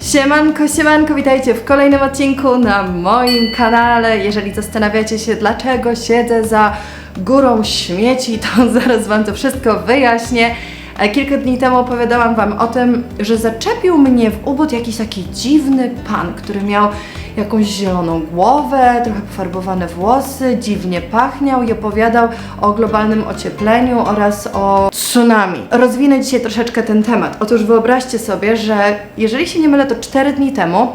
Siemanko, siemanko, witajcie w kolejnym odcinku na moim kanale. Jeżeli zastanawiacie się, dlaczego siedzę za górą śmieci, to zaraz Wam to wszystko wyjaśnię. E, Kilka dni temu opowiadałam Wam o tym, że zaczepił mnie w ubód jakiś taki dziwny pan, który miał jakąś zieloną głowę, trochę pofarbowane włosy, dziwnie pachniał i opowiadał o globalnym ociepleniu oraz o tsunami. Rozwinę dzisiaj troszeczkę ten temat. Otóż wyobraźcie sobie, że jeżeli się nie mylę, to 4 dni temu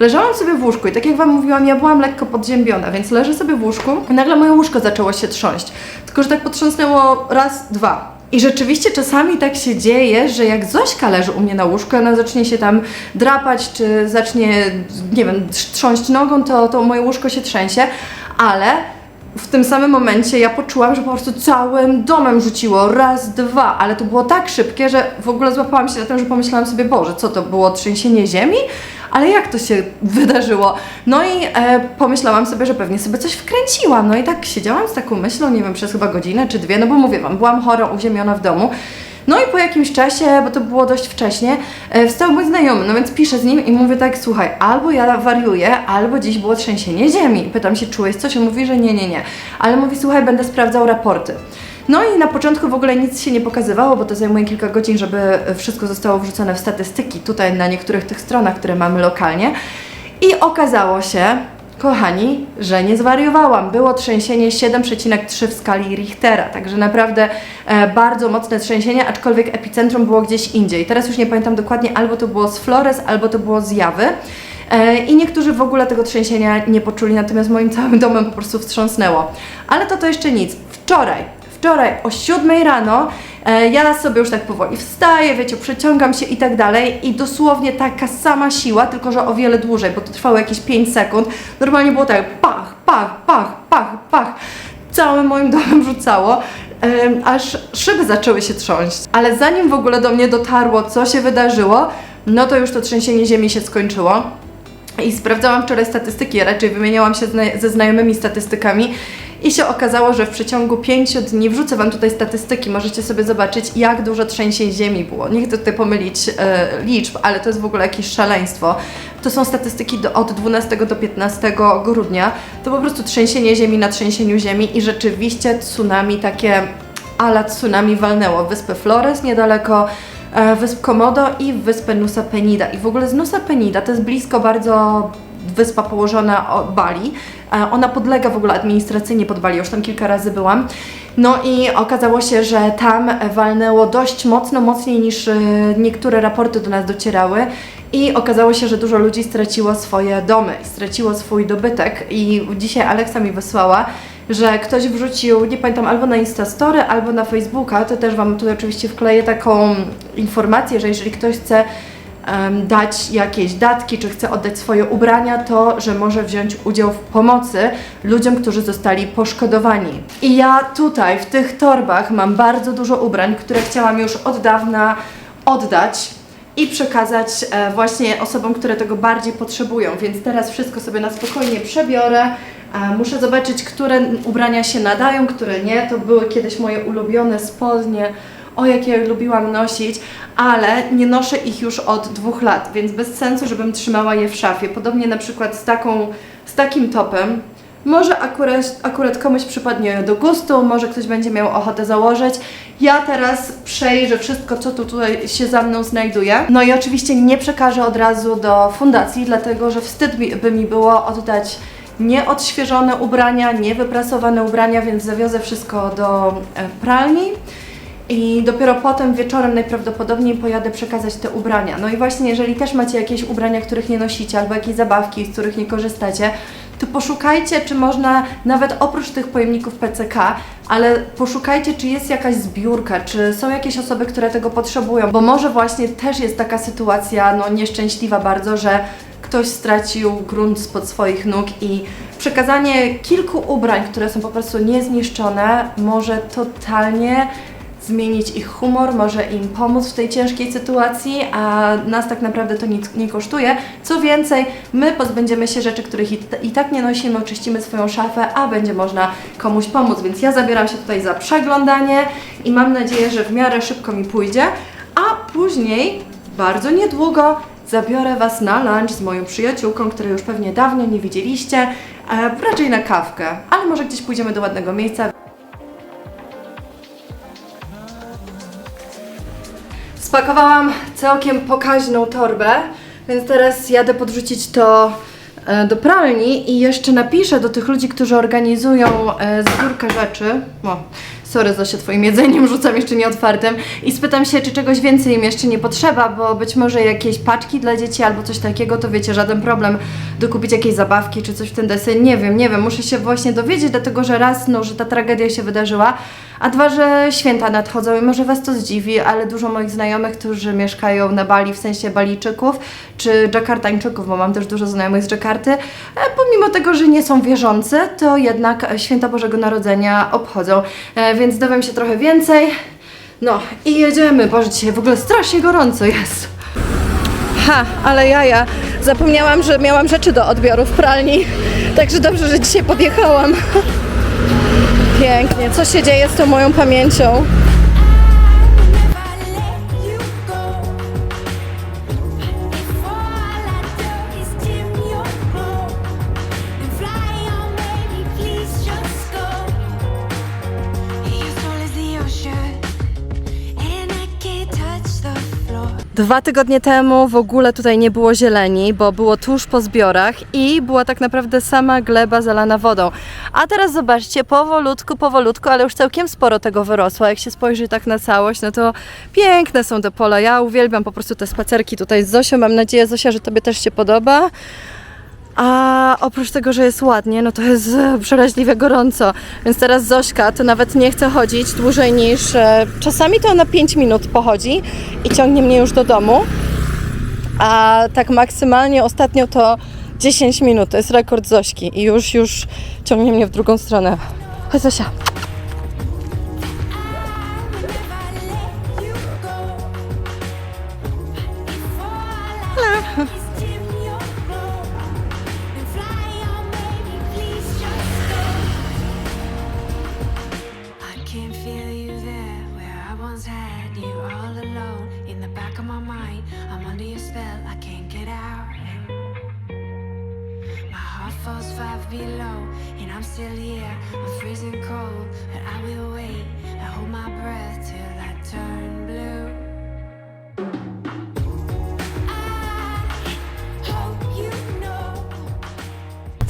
Leżałam sobie w łóżku i tak jak Wam mówiłam, ja byłam lekko podziębiona, więc leżę sobie w łóżku i nagle moje łóżko zaczęło się trząść. Tylko, że tak potrząsnęło raz, dwa. I rzeczywiście czasami tak się dzieje, że jak Zośka leży u mnie na łóżku, ona zacznie się tam drapać, czy zacznie, nie wiem, trząść nogą, to, to moje łóżko się trzęsie, ale w tym samym momencie ja poczułam, że po prostu całym domem rzuciło raz, dwa, ale to było tak szybkie, że w ogóle złapałam się na tym, że pomyślałam sobie, Boże, co to było, trzęsienie ziemi? Ale jak to się wydarzyło? No i e, pomyślałam sobie, że pewnie sobie coś wkręciłam. No i tak siedziałam z taką myślą, nie wiem, przez chyba godzinę czy dwie, no bo mówię Wam, byłam chora, uziemiona w domu. No i po jakimś czasie, bo to było dość wcześnie, e, wstał mój znajomy, no więc piszę z nim i mówię tak, słuchaj, albo ja wariuję, albo dziś było trzęsienie ziemi. Pytam się, czułeś coś? On mówi, że nie, nie, nie. Ale mówi, słuchaj, będę sprawdzał raporty. No i na początku w ogóle nic się nie pokazywało, bo to zajmuje kilka godzin, żeby wszystko zostało wrzucone w statystyki tutaj na niektórych tych stronach, które mamy lokalnie. I okazało się, kochani, że nie zwariowałam. Było trzęsienie 7,3 w skali Richtera, także naprawdę e, bardzo mocne trzęsienie, aczkolwiek epicentrum było gdzieś indziej. Teraz już nie pamiętam dokładnie, albo to było z Flores, albo to było z Jawy. E, I niektórzy w ogóle tego trzęsienia nie poczuli, natomiast moim całym domem po prostu wstrząsnęło. Ale to to jeszcze nic. Wczoraj wczoraj o 7 rano e, ja sobie już tak powoli wstaję, wiecie, przeciągam się i tak dalej i dosłownie taka sama siła, tylko że o wiele dłużej, bo to trwało jakieś 5 sekund. Normalnie było tak pach, pach, pach, pach, pach. Całym moim domem rzucało. aż szyby zaczęły się trząść. Ale zanim w ogóle do mnie dotarło, co się wydarzyło, no to już to trzęsienie ziemi się skończyło. I sprawdzałam wczoraj statystyki, raczej wymieniałam się ze znajomymi statystykami i się okazało, że w przeciągu 5 dni, wrzucę Wam tutaj statystyki, możecie sobie zobaczyć, jak dużo trzęsień ziemi było. Nie chcę tutaj pomylić e, liczb, ale to jest w ogóle jakieś szaleństwo. To są statystyki do, od 12 do 15 grudnia. To po prostu trzęsienie ziemi na trzęsieniu ziemi i rzeczywiście tsunami takie ala tsunami walnęło wyspę Flores niedaleko e, wysp Komodo i wyspę Nusa Penida. I w ogóle z Nusa Penida to jest blisko bardzo wyspa położona Bali. E, Ona podlega w ogóle administracyjnie pod Bali, już tam kilka razy byłam. No i okazało się, że tam walnęło dość mocno, mocniej niż e, niektóre raporty do nas docierały. I okazało się, że dużo ludzi straciło swoje domy, straciło swój dobytek. I dzisiaj Aleksa mi wysłała, że ktoś wrzucił, nie pamiętam, albo na Instastory, albo na Facebooka, to też Wam tutaj oczywiście wkleję taką informację, że jeżeli ktoś chce dać jakieś datki, czy chce oddać swoje ubrania, to że może wziąć udział w pomocy ludziom, którzy zostali poszkodowani. I ja tutaj w tych torbach mam bardzo dużo ubrań, które chciałam już od dawna oddać i przekazać e, właśnie osobom, które tego bardziej potrzebują. Więc teraz wszystko sobie na spokojnie przebiorę. E, muszę zobaczyć, które ubrania się nadają, które nie. To były kiedyś moje ulubione spodnie. O, jakie ja lubiłam nosić, ale nie noszę ich już od dwóch lat, więc bez sensu, żebym trzymała je w szafie. Podobnie na przykład z, taką, z takim topem. Może akurat, akurat komuś przypadnie do gustu, może ktoś będzie miał ochotę założyć. Ja teraz przejrzę wszystko, co tu tutaj się za mną znajduje. No i oczywiście nie przekażę od razu do fundacji, dlatego że wstyd mi, by mi było oddać nieodświeżone ubrania, niewyprasowane ubrania, więc zawiozę wszystko do e, pralni. I dopiero potem wieczorem najprawdopodobniej pojadę przekazać te ubrania. No i właśnie, jeżeli też macie jakieś ubrania, których nie nosicie, albo jakieś zabawki, z których nie korzystacie, to poszukajcie, czy można nawet oprócz tych pojemników PCK, ale poszukajcie, czy jest jakaś zbiórka, czy są jakieś osoby, które tego potrzebują, bo może właśnie też jest taka sytuacja, no nieszczęśliwa bardzo, że ktoś stracił grunt spod swoich nóg i przekazanie kilku ubrań, które są po prostu niezniszczone, może totalnie zmienić ich humor, może im pomóc w tej ciężkiej sytuacji, a nas tak naprawdę to nic nie kosztuje. Co więcej, my pozbędziemy się rzeczy, których i, i tak nie nosimy, oczyścimy swoją szafę, a będzie można komuś pomóc. Więc ja zabieram się tutaj za przeglądanie i mam nadzieję, że w miarę szybko mi pójdzie, a później, bardzo niedługo, zabiorę Was na lunch z moją przyjaciółką, której już pewnie dawno nie widzieliście, e, raczej na kawkę, ale może gdzieś pójdziemy do ładnego miejsca. Spakowałam całkiem pokaźną torbę, więc teraz jadę podrzucić to e, do pralni i jeszcze napiszę do tych ludzi, którzy organizują e, zbiórkę rzeczy. O, sorry Zosia, twoim jedzeniem rzucam jeszcze nieotwartym i spytam się, czy czegoś więcej im jeszcze nie potrzeba, bo być może jakieś paczki dla dzieci albo coś takiego, to wiecie, żaden problem dokupić jakieś zabawki czy coś w ten deseń. Nie wiem, nie wiem, muszę się właśnie dowiedzieć, dlatego że raz, no, że ta tragedia się wydarzyła, a dwa, że święta nadchodzą i może Was to zdziwi, ale dużo moich znajomych, którzy mieszkają na Bali, w sensie Balijczyków, czy Dżakartańczyków, bo mam też dużo znajomych z Dżakarty, e, pomimo tego, że nie są wierzący, to jednak święta Bożego Narodzenia obchodzą, e, więc dowiem się trochę więcej. No i jedziemy, Boże, dzisiaj w ogóle strasznie gorąco jest. Ha, ale jaja. Zapomniałam, że miałam rzeczy do odbioru w pralni. Także dobrze, że dzisiaj podjechałam. Pięknie. Co się dzieje z tą moją pamięcią? Dwa tygodnie temu w ogóle tutaj nie było zieleni, bo było tuż po zbiorach i była tak naprawdę sama gleba zalana wodą. A teraz zobaczcie, powolutku, powolutku, ale już całkiem sporo tego wyrosło. Jak się spojrzy tak na całość, no to piękne są te pola. Ja uwielbiam po prostu te spacerki tutaj z Zosią. Mam nadzieję, Zosia, że Tobie też się podoba. A oprócz tego, że jest ładnie, no to jest e, przeraźliwie gorąco. Więc teraz Zośka to nawet nie chce chodzić dłużej niż. E, czasami to na 5 minut pochodzi i ciągnie mnie już do domu. A tak maksymalnie ostatnio to 10 minut. To jest rekord Zośki i już, już ciągnie mnie w drugą stronę. Chodź Zosia. Once had you all alone in the back of my mind. I'm under your spell, I can't get out. My heart falls five below, and I'm still here. I'm freezing cold, but I will wait. I hold my breath till I turn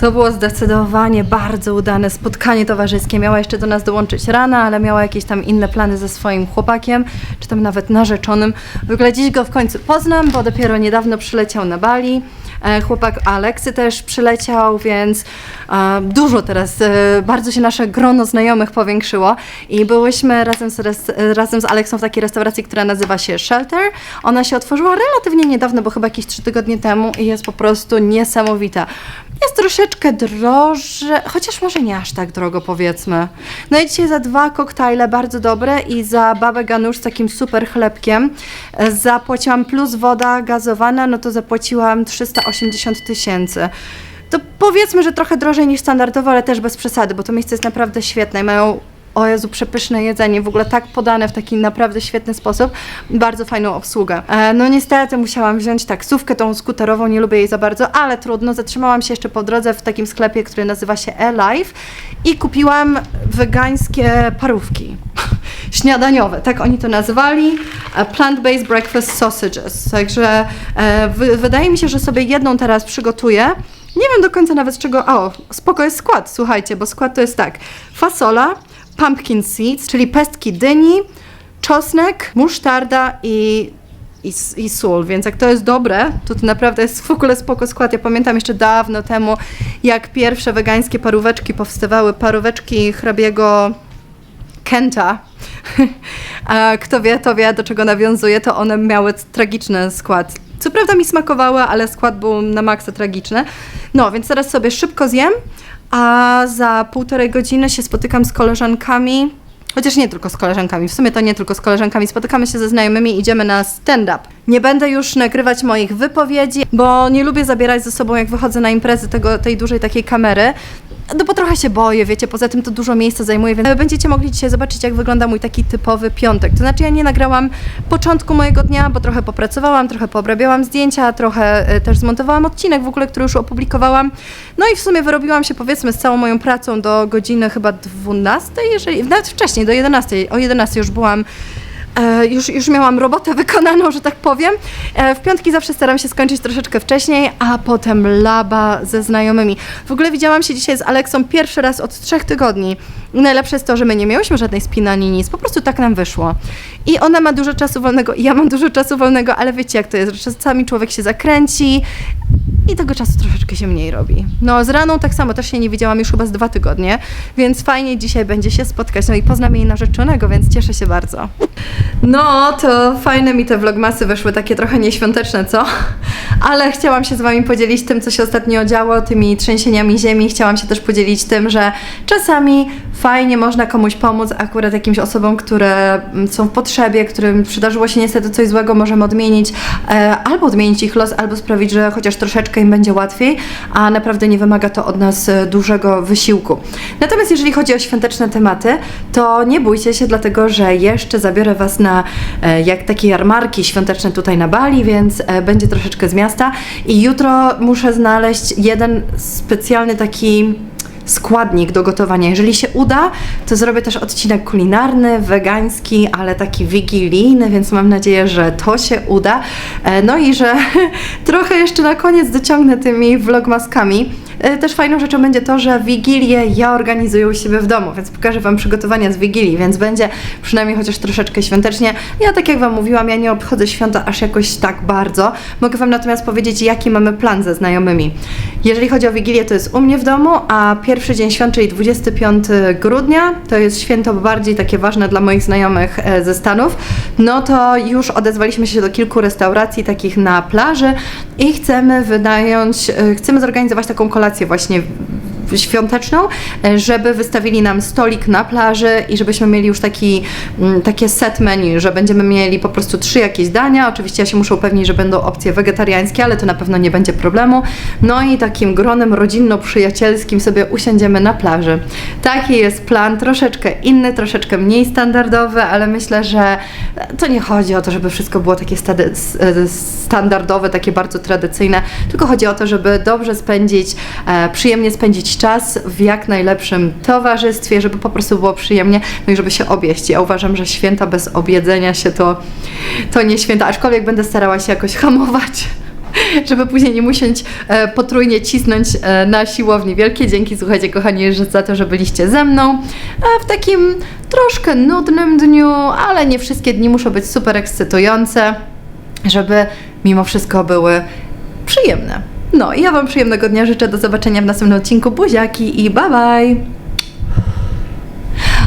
To było zdecydowanie bardzo udane spotkanie towarzyskie. Miała jeszcze do nas dołączyć rana, ale miała jakieś tam inne plany ze swoim chłopakiem, czy tam nawet narzeczonym. W ogóle dziś go w końcu poznam, bo dopiero niedawno przyleciał na Bali. E, Chłopak Aleksy też przyleciał, więc e, dużo teraz, e, bardzo się nasze grono znajomych powiększyło i byłyśmy razem z, razem z Aleksą w takiej restauracji, która nazywa się Shelter. Ona się otworzyła relatywnie niedawno, bo chyba jakieś trzy tygodnie temu i jest po prostu niesamowita. Jest troszeczkę droższe, chociaż może nie aż tak drogo powiedzmy. No i dzisiaj za dwa koktajle bardzo dobre i za babę ganusz z takim super chlebkiem zapłaciłam plus woda gazowana, no to zapłaciłam 380 tysięcy. To powiedzmy, że trochę drożej niż standardowo, ale też bez przesady, bo to miejsce jest naprawdę świetne i mają o Jezu, przepyszne jedzenie, w ogóle tak podane w taki naprawdę świetny sposób, bardzo fajną obsługę. E, no niestety musiałam wziąć taksówkę tą skuterową, nie lubię jej za bardzo, ale trudno. Zatrzymałam się jeszcze po drodze w takim sklepie, który nazywa się E-Life i kupiłam wegańskie parówki. Śniadaniowe, tak oni to nazywali. e, Plant-based breakfast sausages. Także e, wy, wydaje mi się, że sobie jedną teraz przygotuję. Nie wiem do końca nawet z czego. O, spoko jest skład, słuchajcie, bo skład to jest tak: fasola, pumpkin seeds, czyli pestki dyni, czosnek, musztarda i, i, i sól. Więc jak to jest dobre, to to naprawdę jest w ogóle spoko skład. Ja pamiętam jeszcze dawno temu, jak pierwsze wegańskie paróweczki powstawały, paróweczki hrabiego Kenta. A kto wie, to wie, do czego nawiązuje, to one miały tragiczny skład. Co prawda mi smakowały, ale skład był na maksa tragiczny. No, więc teraz sobie szybko zjem, a za półtorej godziny się spotykam z koleżankami. Chociaż nie tylko z koleżankami, w sumie to nie tylko z koleżankami. Spotykamy się ze znajomymi idziemy na stand-up. Nie będę już nagrywać moich wypowiedzi, bo nie lubię zabierać ze sobą, jak wychodzę na imprezy, tego, tej dużej takiej kamery. no bo trochę się boję, wiecie, poza tym to dużo miejsca zajmuje, więc będziecie mogli dzisiaj zobaczyć, jak wygląda mój taki typowy piątek. To znaczy ja nie nagrałam początku mojego dnia, bo trochę popracowałam, trochę poobrabiałam zdjęcia, trochę e, też zmontowałam odcinek w ogóle, który już opublikowałam. No i w sumie wyrobiłam się powiedzmy z całą moją pracą do godziny chyba 12, jeżeli, nawet wcześniej, do 11. O 11 już byłam E, już, już miałam robotę wykonaną, że tak powiem. E, w piątki zawsze staram się skończyć troszeczkę wcześniej, a potem laba ze znajomymi. W ogóle widziałam się dzisiaj z Aleksą pierwszy raz od trzech tygodni. Najlepsze jest to, że my nie miałyśmy żadnej spiny ani nic, po prostu tak nam wyszło. I ona ma dużo czasu wolnego i ja mam dużo czasu wolnego, ale wiecie jak to jest, że czasami człowiek się zakręci i tego czasu troszeczkę się mniej robi. No z raną tak samo, też się nie widziałam już chyba z dwa tygodnie, więc fajnie dzisiaj będzie się spotkać, no i poznam jej narzeczonego, więc cieszę się bardzo. No, to fajne mi te vlogmasy wyszły, takie trochę nieświąteczne, co? Ale chciałam się z Wami podzielić tym, co się ostatnio działo, tymi trzęsieniami ziemi. Chciałam się też podzielić tym, że czasami fajnie można komuś pomóc, akurat jakimś osobom, które mm, są w potrzebie, którym przydarzyło się niestety coś złego, możemy odmienić, e, albo odmienić ich los, albo sprawić, że chociaż troszeczkę im będzie łatwiej, a naprawdę nie wymaga to od nas e, dużego wysiłku. Natomiast jeżeli chodzi o świąteczne tematy, to nie bójcie się, dlatego że jeszcze zabiorę Was na e, jak takie jarmarki świąteczne tutaj na Bali, więc e, będzie troszeczkę z miasta i jutro muszę znaleźć jeden specjalny taki składnik do gotowania. Jeżeli się uda, to zrobię też odcinek kulinarny, wegański, ale taki wigilijny, więc mam nadzieję, że to się uda. E, No i że trochę jeszcze na koniec dociągnę tymi vlogmaskami. E, Też fajną rzeczą będzie to, że Wigilię ja organizuję u siebie w domu, więc pokażę Wam przygotowania z Wigilii, więc będzie przynajmniej chociaż troszeczkę świątecznie. Ja tak jak Wam mówiłam, ja nie obchodzę świąta aż jakoś tak bardzo. Mogę Wam natomiast powiedzieć, jaki mamy plan ze znajomymi. Jeżeli chodzi o Wigilię, to jest u mnie w domu, a pierwszy dzień świąt, czyli 25 grudnia, to jest święto bardziej takie ważne dla moich znajomych e, ze Stanów, no to już odezwaliśmy się do kilku restauracji takich na plaży i chcemy wynająć, e, chcemy zorganizować taką kolację właśnie świąteczną, e, żeby wystawili nam stolik na plaży i żebyśmy mieli już taki, mm, takie set menu, że będziemy mieli po prostu trzy jakieś dania. Oczywiście ja się muszę upewnić, że będą opcje wegetariańskie, ale to na pewno nie będzie problemu. No i takim gronem rodzinno-przyjacielskim sobie usiądziemy na plaży. Taki jest plan, troszeczkę inny, troszeczkę mniej standardowy, ale myślę, że to nie chodzi o to, żeby wszystko było takie e, standardowe, takie bardzo tradycyjne, tylko chodzi o to, żeby dobrze spędzić, e, przyjemnie spędzić czas w jak najlepszym towarzystwie, żeby po prostu było przyjemnie, no i żeby się objeść. Ja uważam, że święta bez objedzenia się to, to nie święta, aczkolwiek będę starała się jakoś hamować żeby później nie musieć e, potrójnie cisnąć e, na siłowni. Wielkie dzięki, słuchajcie, kochani, za to, że byliście ze mną e, w takim troszkę nudnym dniu, ale nie wszystkie dni muszą być super ekscytujące, żeby mimo wszystko były przyjemne. No i ja Wam przyjemnego dnia życzę. Do zobaczenia w następnym odcinku. Buziaki i bye bye!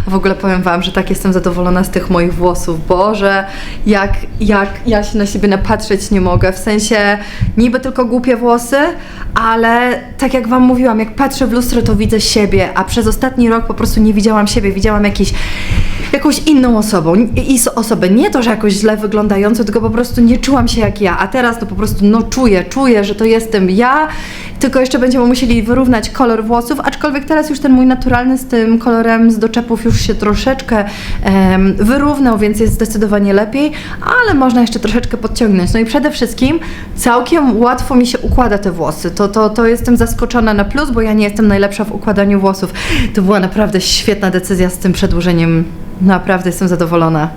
W ogóle powiem Wam, że tak jestem zadowolona z tych moich włosów. Boże, jak, jak ja się na siebie napatrzeć nie mogę. W sensie niby tylko głupie włosy, ale tak jak Wam mówiłam, jak patrzę w lustro, to widzę siebie, a przez ostatni rok po prostu nie widziałam siebie, widziałam jakiś, jakąś inną osobą. I osobę nie to, że jakoś źle wyglądającą, tylko po prostu nie czułam się jak ja. A teraz to po prostu no czuję, czuję, że to jestem ja. Tylko jeszcze będziemy musieli wyrównać kolor włosów, aczkolwiek teraz już ten mój naturalny z tym kolorem z doczepów już się troszeczkę wyrównał, więc jest zdecydowanie lepiej, ale można jeszcze troszeczkę podciągnąć. No i przede wszystkim całkiem łatwo mi się układa te włosy. To, to, to jestem zaskoczona na plus, bo ja nie jestem najlepsza w układaniu włosów. To była naprawdę świetna decyzja z tym przedłużeniem. Naprawdę jestem zadowolona.